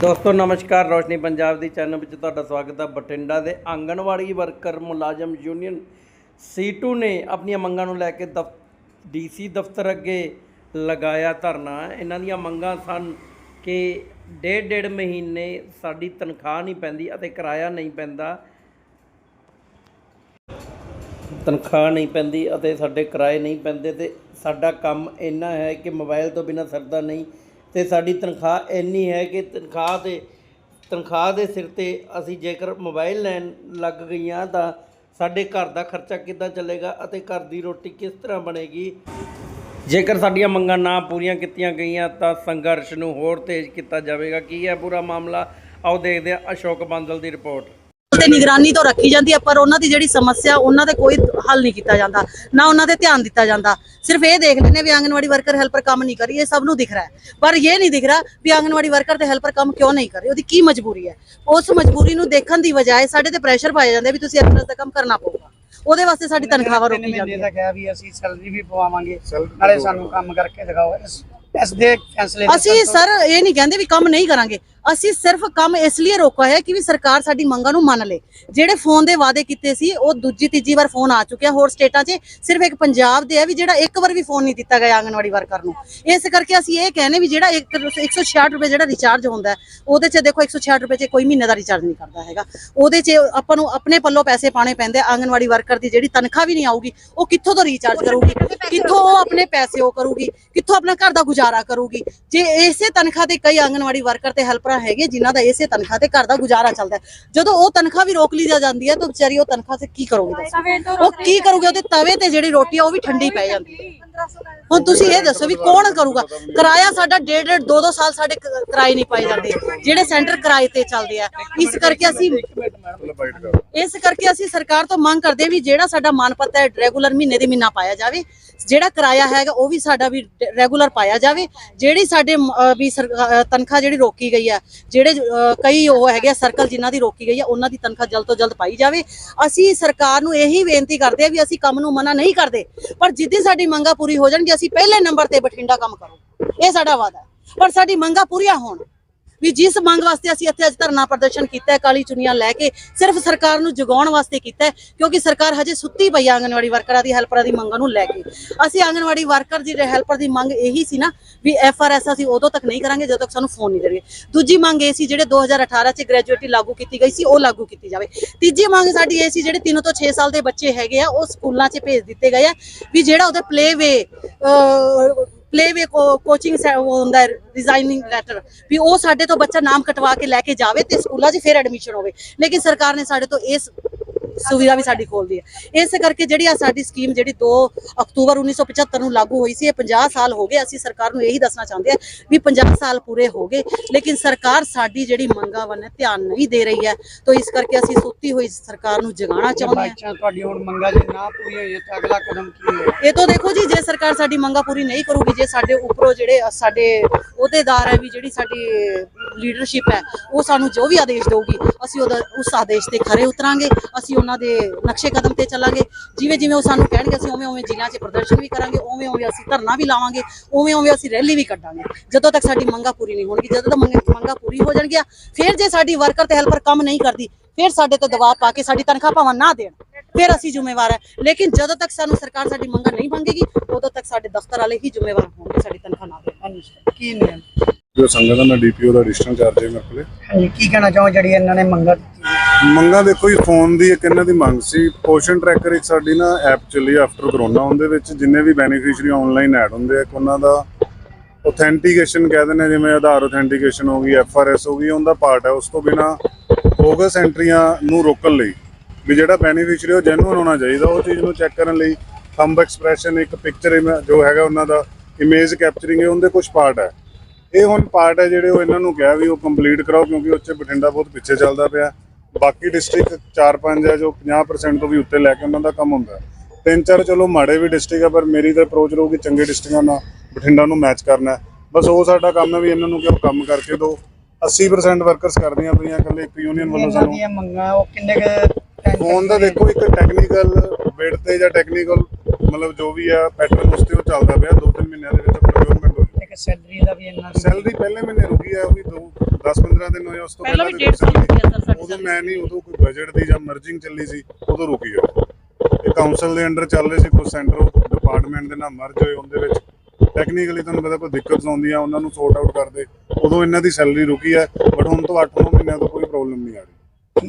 ਦੋਸਤੋ, ਨਮਸਕਾਰ। ਰੋਸ਼ਨੀ ਪੰਜਾਬ ਦੀ ਚੈਨਲ ਵਿੱਚ ਤੁਹਾਡਾ ਸਵਾਗਤ ਹੈ ਬਠਿੰਡਾ ਦੇ ਆਂਗਣਵਾੜੀ ਵਰਕਰ ਮੁਲਾਜ਼ਮ ਯੂਨੀਅਨ ਸੀਟੂ ਨੇ ਆਪਣੀਆਂ ਮੰਗਾਂ ਨੂੰ ਲੈ ਕੇ ਡੀਸੀ ਦਫ਼ਤਰ ਅੱਗੇ ਲਗਾਇਆ ਧਰਨਾ। ਇਹਨਾਂ ਦੀਆਂ ਮੰਗਾਂ ਸਨ ਕਿ ਡੇਢ ਡੇਢ ਮਹੀਨੇ ਸਾਡੀ ਤਨਖਾਹ ਨਹੀਂ ਪੈਂਦੀ ਅਤੇ ਕਿਰਾਇਆ ਨਹੀਂ ਪੈਂਦਾ। ਤਨਖਾਹ ਨਹੀਂ ਪੈਂਦੀ ਅਤੇ ਸਾਡੇ ਕਿਰਾਏ ਨਹੀਂ ਪੈਂਦੇ ਤੇ ਸਾਡਾ ਕੰਮ ਇੰਨਾ ਹੈ ਕਿ ਮੋਬਾਈਲ ਤੋਂ ਬਿਨਾ ਸਰਦਾ ਨਹੀਂ ਤੇ ਸਾਡੀ ਤਨਖਾਹ ਇੰਨੀ ਹੈ ਕਿ ਤਨਖਾਹ ਤੇ ਤਨਖਾਹ ਦੇ ਸਿਰ ਤੇ ਅਸੀਂ ਜੇਕਰ ਮੋਬਾਈਲ ਲੈਣ ਲੱਗ ਗਈਆਂ ਤਾਂ ਸਾਡੇ ਘਰ ਦਾ ਖਰਚਾ ਕਿੱਦਾਂ ਚੱਲੇਗਾ ਅਤੇ ਘਰ ਦੀ ਰੋਟੀ ਕਿਸ ਤਰ੍ਹਾਂ ਬਣੇਗੀ? ਜੇਕਰ ਸਾਡੀਆਂ ਮੰਗਾਂ ਨਾ ਪੂਰੀਆਂ ਕੀਤੀਆਂ ਗਈਆਂ ਤਾਂ ਸੰਘਰਸ਼ ਨੂੰ ਹੋਰ ਤੇਜ਼ ਕੀਤਾ ਜਾਵੇਗਾ। ਕੀ ਹੈ ਪੂਰਾ ਮਾਮਲਾ? ਆਓ ਦੇਖਦੇ ਹਾਂ ਅਸ਼ੋਕ ਬਾਂਦਲ ਦੀ ਰਿਪੋਰਟ। ਤੇ ਨਿਗਰਾਨੀ ਤੋਂ ਰੱਖੀ ਜਾਂਦੀ ਹੈ ਪਰ ਉਹਨਾਂ ਦੀ ਜਿਹੜੀ ਸਮੱਸਿਆ, ਉਹਨਾਂ ਦੇ ਕੋਈ ਹੱਲ ਨਹੀਂ ਕੀਤਾ ਜਾਂਦਾ, ਨਾ ਉਹਨਾਂ ਤੇ ਧਿਆਨ ਦਿੱਤਾ ਜਾਂਦਾ। ਸਿਰਫ ਇਹ ਦੇਖ ਲੈਂਦੇ ਵੀ ਆਂਗਨਵਾੜੀ ਵਰਕਰ ਹੈਲਪਰ ਕੰਮ ਨਹੀਂ ਕਰੀ ਇਹ ਸਭ ਨੂੰ ਦਿਖ ਰਿਹਾ ਹੈ। ਪਰ ਇਹ ਨਹੀਂ ਦਿਖ ਰਿਹਾ ਵੀ ਆਂਗਨਵਾੜੀ ਵਰਕਰ ਤੇ ਹੈਲਪਰ ਕੰਮ ਕਿਉਂ ਨਹੀਂ ਕਰ ਰਹੀ ਉਹਦੀ ਕੀ ਮਜਬੂਰੀ ਹੈ? ਉਸ ਮਜਬੂਰੀ ਨੂੰ ਦੇਖਣ ਦੀ ਬਜਾਏ ਸਾਡੇ ਤੇ ਪ੍ਰੈਸ਼ਰ ਪਾਇਆ ਜਾਂਦਾ ਵੀ ਤੁਸੀਂ ਇਸ ਦਾ ਕੰਮ ਕਰਨਾ ਪਊਗਾ। ਉਹਦੇ ਵਾਸਤੇ ਸਾਡੀ ਤਨਖਾਹ ਰੋਕੀ ਜਾਂਦੀ ਹੈ। ਕਿਹਾ ਵੀ ਅਸੀਂ ਸੈਲਰੀ ਵੀ ਪਵਾਵਾਂਗੇ, ਨਾਲੇ ਸਾਨੂੰ ਕੰਮ ਕਰਕੇ ਦਿਖਾਓ। ਇਸ ਇਸ ਦੇ ਫੈਸਲੇ ਦੇ ਅਸੀਂ ਸਰ ਇਹ ਨਹੀਂ ਕਹਿੰਦੇ ਵੀ ਕੰਮ ਨਹੀਂ ਕਰਾਂਗੇ। ਅਸੀਂ ਸਿਰਫ ਕੰਮ ਇਸ ਲਈ ਰੋਕਾ ਹੈ ਕਿ ਵੀ ਸਰਕਾਰ ਸਾਡੀ ਮੰਗਾਂ ਨੂੰ ਮੰਨ ਲੇ। ਜਿਹੜੇ ਫੋਨ ਦੇ ਵਾਅਦੇ ਕੀਤੇ ਸੀ ਉਹ ਦੂਜੀ ਤੀਜੀ ਵਾਰ ਫੋਨ ਆ ਚੁੱਕਿਆ ਹੋਰ ਸਟੇਟਾਂ 'ਚ। ਸਿਰਫ ਇੱਕ ਪੰਜਾਬ ਦੇ ਹੈ ਵੀ ਜਿਹੜਾ ਇੱਕ ਵਾਰ ਵੀ ਫੋਨ ਨਹੀਂ ਦਿੱਤਾ ਗਿਆ ਆਂਗਨਵਾੜੀ ਵਰਕਰ ਨੂੰ। ਇਸ ਕਰਕੇ ਅਸੀਂ ਇਹ ਕਹਿੰਦੇ ਵੀ ਜਿਹੜਾ ਇੱਕ 166 ਰੁਪਏ ਜਿਹੜਾ ਰਿਚਾਰਜ ਹੁੰਦਾ ਉਹਦੇ 'ਚ ਦੇਖੋ 166 ਰੁਪਏ 'ਚ ਕੋਈ ਮਹੀਨੇ ਦਾ ਰਿਚਾਰਜ ਨਹੀਂ ਕਰਦਾ ਹੈਗਾ। ਉਹਦੇ 'ਚ ਆਪਾਂ ਨੂੰ ਆਪਣੇ ਪੱਲੋਂ ਪੈਸੇ ਪਾਣੇ ਪੈਂਦੇ ਆ। ਆਂਗਨਵਾੜੀ ਵਰਕਰ ਦੀ ਜਿਹੜੀ ਤਨਖਾਹ ਵੀ ਨਹੀਂ ਆਊਗੀ ਉਹ ਕਿੱਥੋਂ ਤੋਂ ਰੀਚਾਰਜ ਕਰੂਗੀ? ਕਿੱਥੋਂ ਉਹ ਆਪਣੇ ਪੈਸੇ ਉਹ ਕਰੂਗੀ? ਕਿੱਥੋਂ ਆਪਣਾ ਘਰ ਦਾ ਗੁਜ਼ਾਰਾ ਕਰੂਗੀ। ਜੇ ਇਸੇ ਤਨਖਾਹ ਤੇ ਕਈ ਆਂਗਨਵਾੜੀ ਵਰਕਰ ਤੇ ਹੈਲਪਰਾਂ ਹੈਗੇ ਜਿਨ੍ਹਾਂ ਦਾ ਇਸੇ ਤਨਖਾਹ ਤੇ ਘਰ ਦਾ ਗੁਜ਼ਾਰਾ ਚੱਲਦਾ। ਜਦੋਂ ਉਹ ਤਨਖਾਹ ਵੀ ਰੋਕ ਲਈ ਜਾ ਜਾਂਦੀ ਹੈ ਤਾਂ ਵਿਚਾਰੀ ਉਹ ਤਨਖਾਹ ਤੇ ਕੀ ਕਰੋਗੇ ਉਹ ਕੀ ਕਰੋਗੇ? ਉਹਦੇ ਤਵੇ ਤੇ ਜਿਹੜੀ ਰੋਟੀ ਆ ਉਹ ਵੀ ਠੰਡੀ ਪੈ ਜਾਂਦੀ ਹੈ। ਹੁਣ ਤੁਸੀਂ ਇਹ ਦੱਸੋ ਵੀ ਕੌਣ ਕਰੂਗਾ? ਕਿਰਾਇਆ ਸਾਡਾ ਡੇਢ ਡੇਢ, ਦੋ ਦੋ ਸਾਲ ਸਾਡੇ ਕ- ਕਿਰਾਏ ਨਹੀਂ ਪਾਏ ਜਾਂਦੇ। ਜਿਹੜੇ ਸੈਂਟਰ ਕਿਰਾਏ ਤੇ ਚੱਲਦੇ ਆ, ਇਸ ਕਰਕੇ ਅਸੀਂ ਇਸ ਕਰਕੇ ਅਸੀਂ ਸਰਕਾਰ ਤੋਂ ਮੰਗ ਕਰਦੇ ਹਾਂ ਵੀ ਜਿਹੜਾ ਸਾਡਾ ਮਾਨਪੱਤਾ ਹੈ, ਰੈਗੂਲਰ ਮਹੀਨੇ ਦੇ ਮਹੀਨਾ ਪਾਇਆ ਜਾਵੇ। ਜਿਹੜਾ ਕਿਰਾਇਆ ਹੈਗਾ, ਉਹ ਵੀ ਸਾਡਾ ਵੀ ਰੈਗੂਲਰ ਪਾਇਆ ਜਾਵੇ। ਜਿਹੜੀ ਸਾਡੇ ਮ- ਅਹ ਵੀ ਸਰ- ਅਹ ਤਨਖਾਹ ਜਿਹੜੀ ਰੋਕੀ ਗਈ ਆ, ਜਿਹੜੇ, ਅਹ ਕਈ ਉਹ ਹੈਗੇ ਆ, ਸਰਕਲ ਜਿਨ੍ਹਾਂ ਦੀ ਰੋਕੀ ਗਈ ਆ, ਉਹਨਾਂ ਦੀ ਤਨਖਾਹ ਜਲਦ ਤੋਂ ਜਲਦ ਪਾਈ ਜਾਵੇ। ਅਸੀਂ ਸਰਕਾਰ ਨੂੰ ਇਹੀ ਬੇਨਤੀ ਕਰਦੇ ਆ ਵੀ ਅਸੀਂ ਕੰਮ ਨੂੰ ਮਨਾ ਨਹੀਂ ਕਰਦੇ, ਪਰ ਜਿੱਦੀ ਸਾਡੀ ਮੰਗਾਂ ਪੂਰੀ ਹੋ ਜਾਣਗੇ, ਅਸੀਂ ਪਹਿਲੇ ਨੰਬਰ ਤੇ ਬਠਿੰਡਾ ਕੰਮ ਕਰੋ। ਇਹ ਸਾਡਾ ਵਾਅਦਾ ਪਰ ਸਾਡੀ ਮੰਗਾਂ ਪੂਰੀਆਂ ਹੋਣ। ਵੀ ਜਿਸ ਮੰਗ ਵਾਸਤੇ ਅਸੀਂ ਇੱਥੇ ਅੱਜ ਧਰਨਾ ਪ੍ਰਦਰਸ਼ਨ ਕੀਤਾ ਹੈ, ਕਾਲੀ ਚੁੰਨੀਆਂ ਲੈ ਕੇ ਸਿਰਫ ਸਰਕਾਰ ਨੂੰ ਜਗਾਉਣ ਵਾਸਤੇ ਕੀਤਾ ਹੈ, ਕਿਉਂਕਿ ਸਰਕਾਰ ਹਜੇ ਸੁੱਤੀ ਪਈ ਹੈ ਆਂਗਨਵਾੜੀ ਵਰਕਰਾਂ ਦੀ, ਹੈਲਪਰਾਂ ਦੀ ਮੰਗਾਂ ਨੂੰ ਲੈ ਕੇ। ਅਸੀਂ ਆਂਗਨਵਾੜੀ ਵਰਕਰ ਦੀ, ਹੈਲਪਰ ਦੀ ਮੰਗ ਇਹੀ ਸੀ ਨਾ ਵੀ ਐਫਆਰਐਸ ਅਸੀਂ ਉਦੋਂ ਤੱਕ ਨਹੀਂ ਕਰਾਂਗੇ ਜਦੋਂ ਤੱਕ ਸਾਨੂੰ ਫੋਨ ਨਹੀਂ ਦੇਣਗੇ। ਦੂਜੀ ਮੰਗ ਇਹ ਸੀ ਜਿਹੜੇ 2018 ਚ ਗ੍ਰੈਜੂਏਟੀ ਲਾਗੂ ਕੀਤੀ ਗਈ ਸੀ, ਉਹ ਲਾਗੂ ਕੀਤੀ ਜਾਵੇ। ਤੀਜੀ ਮੰਗ ਸਾਡੀ ਇਹ ਸੀ ਜਿਹੜੇ 3 ਤੋਂ 6 ਸਾਲ ਦੇ ਬੱਚੇ ਹੈਗੇ ਆ, ਉਹ ਸਕੂਲਾਂ 'ਚ ਭੇਜ ਦਿੱਤੇ ਗਏ ਆ ਵੀ ਜਿਹੜਾ ਉਹਦੇ ਪਲੇਵੇ ਪਲੇਵੇ ਕੋਚਿੰਗ ਹੁੰਦਾ ਰਿਜ਼ਾਈਨਿੰਗ ਲੈਟਰ ਵੀ ਉਹ ਸਾਡੇ ਤੋਂ ਬੱਚਾ ਨਾਮ ਕਟਵਾ ਕੇ ਲੈ ਕੇ ਜਾਵੇ ਤੇ ਸਕੂਲਾਂ 'ਚ ਫਿਰ ਐਡਮਿਸ਼ਨ ਹੋਵੇ। ਲੇਕਿਨ ਸਰਕਾਰ ਨੇ ਸਾਡੇ ਤੋਂ ਇਸ ਸੁਵਿਧਾ ਵੀ ਸਾਡੀ ਖੋਲਦੀ ਹੈ। ਇਸ ਕਰਕੇ ਜਿਹੜੀ ਆ ਸਾਡੀ ਸਕੀਮ ਜਿਹੜੀ 2 ਅਕਤੂਬਰ 1975 ਨੂੰ ਲਾਗੂ ਹੋਈ ਸੀ ਇਹ 50 ਸਾਲ ਹੋ ਗਏ ਅਸੀਂ ਸਰਕਾਰ ਨੂੰ ਇਹੀ ਦੱਸਣਾ ਚਾਹੁੰਦੇ ਆ ਵੀ 50 ਸਾਲ ਪੂਰੇ ਹੋ ਗਏ ਲੇਕਿਨ ਸਰਕਾਰ ਸਾਡੀ ਜਿਹੜੀ ਮੰਗਾਂ ਵੱਲ ਧਿਆਨ ਨਹੀਂ ਦੇ ਰਹੀ ਹੈ। ਤਾਂ ਇਸ ਕਰਕੇ ਅਸੀਂ ਸੁੱਤੀ ਹੋਈ ਸਰਕਾਰ ਨੂੰ ਜਗਾਉਣਾ ਚਾਹੁੰਦੇ ਹਾਂ। ਤੁਹਾਡੀ ਹੁਣ ਮੰਗਾਂ ਜੇ ਨਾ ਪੂਰੀ ਹੋਈ ਤਾਂ ਅਗਲਾ ਕਦਮ ਕੀ ਹੋਏਗਾ ਇਹ ਤੋਂ ਦੇਖੋ ਜੀ ਜੇ ਸਰਕਾਰ ਸਾਡੀ ਮੰਗਾਂ ਪੂਰੀ ਨਹੀਂ ਕਰੂਗੀ ਜੇ ਸਾਡੇ ਉੱਪਰੋਂ ਜਿਹੜੇ ਸਾਡੇ ਅਹੁਦੇਦਾਰ ਹੈ ਵੀ ਜਿਹੜੀ ਸਾਡੀ ਲੀਡਰਸ਼ਿਪ ਹੈ ਉਹ ਸਾਨੂੰ ਜੋ ਵੀ ਆਦੇਸ਼ ਦੇਊਗੀ ਅਸੀਂ ਉਹਦਾ ਉਸ ਆਦੇਸ਼ ਤੇ ਖਰੇ ਉਤਰਾਂਗੇ ਅਸੀਂ ਉਹਨਾਂ ਦੇ ਨਕਸ਼ੇ ਕਦਮ ਤੇ ਚੱਲਾਂਗੇ। ਜਿਵੇਂ ਜਿਵੇਂ ਉਹ ਸਾਨੂੰ ਕਹਿਣਗੇ ਅਸੀਂ ਉਵੇਂ ਉਵੇਂ ਜ਼ਿਲ੍ਹਿਆਂ 'ਚ ਪ੍ਰਦਰਸ਼ਨ ਵੀ ਕਰਾਂਗੇ ਉਵੇਂ ਉਵੇਂ ਅਸੀਂ ਧਰਨਾ ਵੀ ਲਾਵਾਂਗੇ ਉਵੇਂ ਉਵੇਂ ਅਸੀਂ ਰੈਲੀ ਵੀ ਕੱਢਾਂਗੇ। ਜਦੋਂ ਤੱਕ ਸਾਡੀ ਮੰਗਾਂ ਪੂਰੀ ਨਹੀਂ ਹੋਣਗੀ ਜਦੋਂ ਤੱਕ ਮੰਗ- ਮੰਗਾਂ ਪੂਰੀ ਹੋ ਜਾਣਗੀਆਂ ਫਿਰ ਜੇ ਸਾਡੀ ਵਰਕਰ ਤੇ ਹੈਲਪਰ ਕੰਮ ਨਹੀਂ ਕਰਦੀ ਫਿਰ ਸਾਡੇ ਤੇ ਦਬਾਅ ਪਾ ਕੇ ਸਾਡੀ ਤਨਖਾਹ ਭਾਵੇਂ ਨਾ ਦੇਣ। ਫਿਰ ਅਸੀਂ ਜ਼ਿੰਮੇਵਾਰ ਹੈ। ਲੇਕਿਨ ਜਦੋਂ ਤੱਕ ਸਾਨੂੰ ਸਰਕਾਰ ਸਾਡੀ ਮੰਗਾਂ ਨਹੀਂ ਮੰਗੇਗੀ ਉਦੋਂ ਤੱਕ ਸਾਡੇ ਦਫ਼ਤਰ ਵਾਲੇ ਹੀ ਜ਼ਿੰਮੇਵਾਰ ਹੋਣਗੇ ਸਾਡੀ ਤਨਖਾਹ ਨਾ ਦੇਣ। ਕੀ ਨਿਯਮ ਜੋ ਸੰਗਤ ਦਾ ਮੈਂ ਡੀਪੀਓ ਦਾ ਐਡੀਸ਼ਨਲ ਚਾਰਜ ਹੈ ਮੇਰੇ ਕੋਲੇ। ਕੀ ਕਹਿਣਾ ਚਾਹੋ ਜਿਹੜੀ ਇਹਨਾਂ ਨੇ ਮੰਗਾਂ ਮੰਗਾਂ ਦੇਖੋ ਜੀ ਫੋਨ ਦੀ ਇੱਕ ਇਹਨਾਂ ਦੀ ਮੰਗ ਸੀ। ਪੋਸ਼ਨ ਟਰੈਕਰ ਇੱਕ ਸਾਡੀ ਨਾ ਐਪ ਚੱਲੀ ਆਫਟਰ ਕਰੋਨਾ ਉਹਦੇ ਵਿੱਚ ਜਿੰਨੇ ਵੀ ਬੈਨੀਫੀਸ਼ੀਅਰੀ ਆਨਲਾਈਨ ਐਡ ਹੁੰਦੇ ਆ ਇੱਕ ਉਹਨਾਂ ਦਾ ਆਥੈਂਟੀਕੇਸ਼ਨ ਕਹਿ ਦਿੰਦੇ ਆ, ਜਿਵੇਂ ਆਧਾਰ ਆਥੈਂਟੀਕੇਸ਼ਨ ਹੋ ਗਈ ਐਫਆਰਐਸ ਹੋ ਗਈ ਉਹਦਾ ਪਾਰਟ ਹੈ ਉਸ ਤੋਂ ਬਿਨਾ ਬੋਗਸ ਐਂਟਰੀਆਂ ਨੂੰ ਰੋਕਣ ਲਈ ਵੀ ਜਿਹੜਾ ਬੈਨੀਫੀਸ਼ੀਅਰੀ ਉਹ ਜੈਨੂਅਨ ਹੋਣਾ ਚਾਹੀਦਾ ਉਹ ਚੀਜ਼ ਨੂੰ ਚੈੱਕ ਕਰਨ ਲਈ ਥੰਬ ਐਕਸਪ੍ਰੈਸ਼ਨ ਇੱਕ ਪਿਕਚਰ ਜੋ ਹੈਗਾ ਉਹਨਾਂ ਦਾ ਇਮੇਜ ਕੈਪਚਰਿੰਗ ਹੈ ਉਹਦੇ ਕੁਝ ਪਾਰਟ ਹੈ ਇਹ ਹੁਣ ਪਾਰਟ ਹੈ ਜਿਹੜੇ ਉਹ ਇਹਨਾਂ ਨੂੰ ਕਿਹਾ ਵੀ ਉਹ ਕੰਪਲੀਟ ਕਰਾਓ ਕਿਉਂਕਿ ਉੱਥੇ ਬਠਿੰਡਾ ਬਹੁਤ ਪਿੱਛੇ ਚੱਲਦਾ ਪਿਆ। ਬਾਕੀ ਡਿਸਟ੍ਰਿਕਟ 4-5 ਹੈ ਜੋ 50% ਤੋਂ ਵੀ ਉੱਤੇ ਲੈ ਕੇ ਉਹਨਾਂ ਦਾ ਕੰਮ ਹੁੰਦਾ। ਤਿੰਨ ਚਾਰ ਚਲੋ ਮਾੜੇ ਵੀ ਡਿਸਟ੍ਰਿਕਟ ਹੈ ਪਰ ਮੇਰੀ ਤਾਂ ਅਪਰੋਚ ਰਹੂਗੀ ਚੰਗੇ ਡਿਸਟ੍ਰਿਕਟਾਂ ਨਾਲ ਬਠਿੰਡਾ ਨੂੰ ਮੈਚ ਕਰਨਾ ਹੈ। ਬਸ ਉਹ ਸਾਡਾ ਕੰਮ ਹੈ ਵੀ ਇਹਨਾਂ ਨੂੰ ਕਿ ਉਹ ਕੰਮ ਕਰਕੇ ਦਿਓ 80% ਵਰਕਰਸ ਕਰਦੀਆਂ ਪਈਆਂ ਇਕੱਲੇ ਇੱਕ ਯੂਨੀਅਨ ਵੱਲੋਂ ਸਾਨੂੰ ਦੀਆਂ ਮੰਗਾਂ ਉਹ ਕਿੰਨੇ ਕੁ ਫੋਨ ਦਾ ਦੇਖੋ ਇੱਕ ਟੈਕਨੀਕਲ ਬਿਡ ਤੇ ਜਾਂ ਟੈਕਨੀਕਲ ਮਤਲਬ ਜੋ ਵੀ ਆ ਪੈਟਰਨ ਉਸ ਤੇ ਉਹ ਚੱਲਦਾ ਪਿਆ ਦੋ ਤਿੰਨ ਮਹੀਨਿਆਂ ਦੇ ਵਿੱਚ ਪ੍ਰੋਕਿਊਰਮੈਂਟ ਹੋ ਇੱਕ ਸੈਲਰੀ ਦਾ ਵੀ ਇਹਨਾਂ ਦੀ ਸੈਲਰੀ ਪਹਿਲੇ ਮਹੀਨੇ ਰੁਕੀ ਹੈ ਉਹ ਵੀ ਦੋ 10-15 ਦਿਨ ਹੋਏ ਉਸ ਤੋਂ ਪਹਿਲਾਂ ਪਹਿਲਾਂ ਵੀ ਤੇ 150 ਕੋਈ ਰੁਪਏ ਸਰ ਉਦੋਂ ਮੈਂ ਨਹੀਂ ਉਦੋਂ ਕੋਈ ਬਜਟ ਦੀ ਜਾਂ ਮਰਜਿੰਗ ਚੱਲੀ ਸੀ ਉਦੋਂ ਰੁਕੀ ਹੈ ਇਹ ਕਾਉਂਸਲ ਦੇ ਅੰਡਰ ਚੱਲ ਰਹੇ ਸੀ ਕੁਝ ਸੈਂਟਰ ਡਿਪਾਰਟਮੈਂਟ ਦੇ ਨਾਲ ਮਰਜ ਹੋਏ ਉਹਦੇ ਵਿੱਚ। ਟੈਕਨੀਕਲੀ ਤੁਹਾਨੂੰ ਪਤਾ ਕੋਈ ਦਿੱਕਤ ਆਉਂਦੀ ਆ ਉਹਨਾਂ ਨੂੰ ਸੌਰਟ ਆਊਟ ਕਰਦੇ। ਉਦੋਂ ਇਹਨਾਂ ਦੀ ਸੈਲਰੀ ਰੁਕੀ ਹੈ ਬਟ ਹੁਣ ਤੋਂ 8-9 ਮਹੀਨਿਆਂ ਤੋਂ ਕੋਈ ਪ੍ਰੋਬਲਮ ਨਹੀਂ ਆ ਰਹੀ।